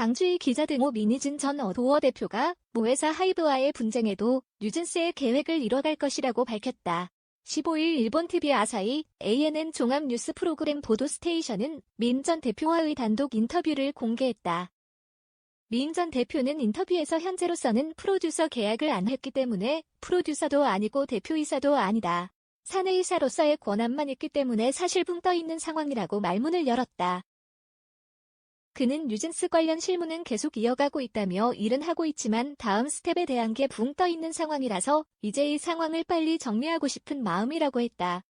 강주희 기자 등 오민희진 전 어도어 대표가 모회사 하이브와의 분쟁에도 뉴진스의 계획을 이뤄갈 것이라고 밝혔다. 15일 일본 TV 아사히 ANN 종합 뉴스 프로그램 보도 스테이션은 민 전 대표와의 단독 인터뷰를 공개했다. 민 전 대표는 인터뷰에서 현재로서는 프로듀서 계약을 안 했기 때문에 프로듀서도 아니고 대표이사도 아니다. 사내이사로서의 권한만 있기 때문에 사실 붕 떠 있는 상황이라고 말문을 열었다. 그는 뉴진스 관련 실무는 계속 이어가고 있다며 일은 하고 있지만 다음 스텝에 대한 게 붕 떠 있는 상황이라서 이제 이 상황을 빨리 정리하고 싶은 마음이라고 했다.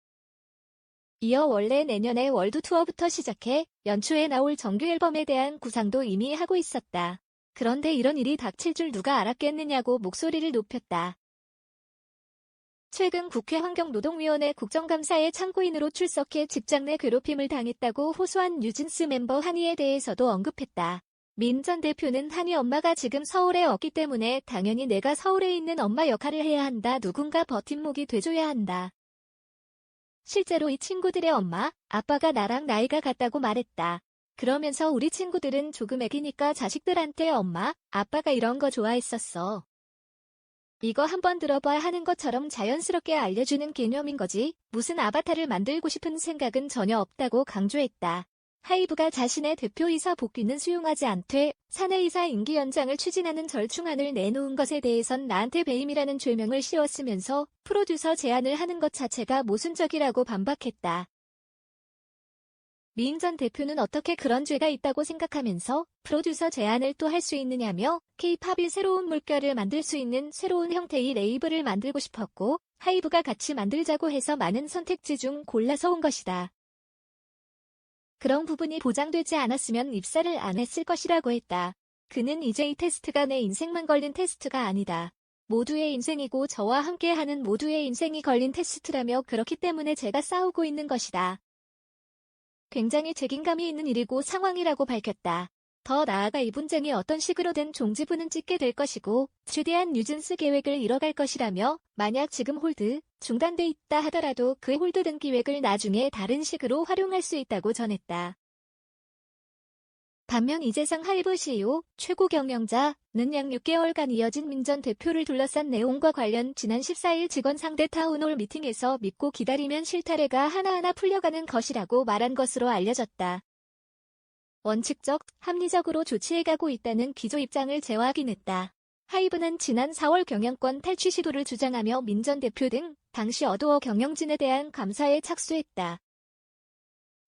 이어 원래 내년에 월드 투어부터 시작해 연초에 나올 정규 앨범에 대한 구상도 이미 하고 있었다. 그런데 이런 일이 닥칠 줄 누가 알았겠느냐고 목소리를 높였다. 최근 국회 환경노동위원회 국정감사에 참고인으로 출석해 직장 내 괴롭힘을 당했다고 호소한 뉴진스 멤버 한이에 대해서도 언급했다. 민 전 대표는 한이 엄마가 지금 서울에 없기 때문에 당연히 내가 서울에 있는 엄마 역할을 해야 한다. 누군가 버팀목이 돼줘야 한다. 실제로 이 친구들의 엄마, 아빠가 나랑 나이가 같다고 말했다. 그러면서 우리 친구들은 조금 애기니까 자식들한테 엄마, 아빠가 이런 거 좋아했었어. 이거 한번 들어봐 하는 것처럼 자연스럽게 알려주는 개념인 거지 무슨 아바타를 만들고 싶은 생각은 전혀 없다고 강조했다. 하이브가 자신의 대표이사 복귀는 수용하지 않되 사내이사 임기 연장을 추진하는 절충안을 내놓은 것에 대해선 나한테 배임이라는 죄명을 씌웠으면서 프로듀서 제안을 하는 것 자체가 모순적이라고 반박했다. 미인 전 대표는 어떻게 그런 죄가 있다고 생각하면서 프로듀서 제안을 또 할 수 있느냐며 K-팝이 새로운 물결을 만들 수 있는 새로운 형태의 레이블을 만들고 싶었고 하이브가 같이 만들자고 해서 많은 선택지 중 골라서 온 것이다. 그런 부분이 보장되지 않았으면 입사를 안 했을 것이라고 했다. 그는 이제 이 테스트가 내 인생만 걸린 테스트가 아니다. 모두의 인생이고 저와 함께하는 모두의 인생이 걸린 테스트라며 그렇기 때문에 제가 싸우고 있는 것이다. 굉장히 책임감이 있는 일이고 상황이라고 밝혔다. 더 나아가 이 분쟁이 어떤 식으로든 종지부는 찍게 될 것이고 최대한 뉴진스 계획을 이뤄갈 것이라며 만약 지금 홀드, 중단돼 있다 하더라도 그 홀드된 기획을 나중에 다른 식으로 활용할 수 있다고 전했다. 반면 이재상 하이브 CEO, 최고 경영자는 약 6개월간 이어진 민 전 대표를 둘러싼 내용과 관련 지난 14일 직원 상대 타운홀 미팅에서 믿고 기다리면 실타래가 하나하나 풀려가는 것이라고 말한 것으로 알려졌다. 원칙적, 합리적으로 조치해가고 있다는 기조 입장을 재확인했다. 하이브는 지난 4월 경영권 탈취 시도를 주장하며 민 전 대표 등 당시 어도어 경영진에 대한 감사에 착수했다.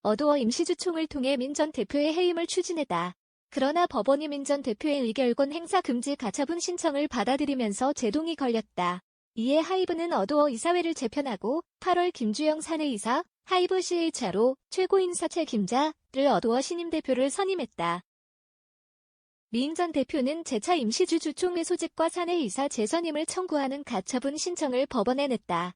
어도어 임시주총을 통해 민 전 대표의 해임을 추진했다. 그러나 법원이 민 전 대표의 의결권 행사 금지 가처분 신청을 받아들이면서 제동이 걸렸다. 이에 하이브는 어도어 이사회를 재편하고 8월 김주영 사내이사, 하이브 CHR로 최고인사 책임자를 어도어 신임 대표를 선임했다. 미인 전 대표는 재차 임시주 주총회 소집과 사내이사 재선임을 청구하는 가처분 신청을 법원에 냈다.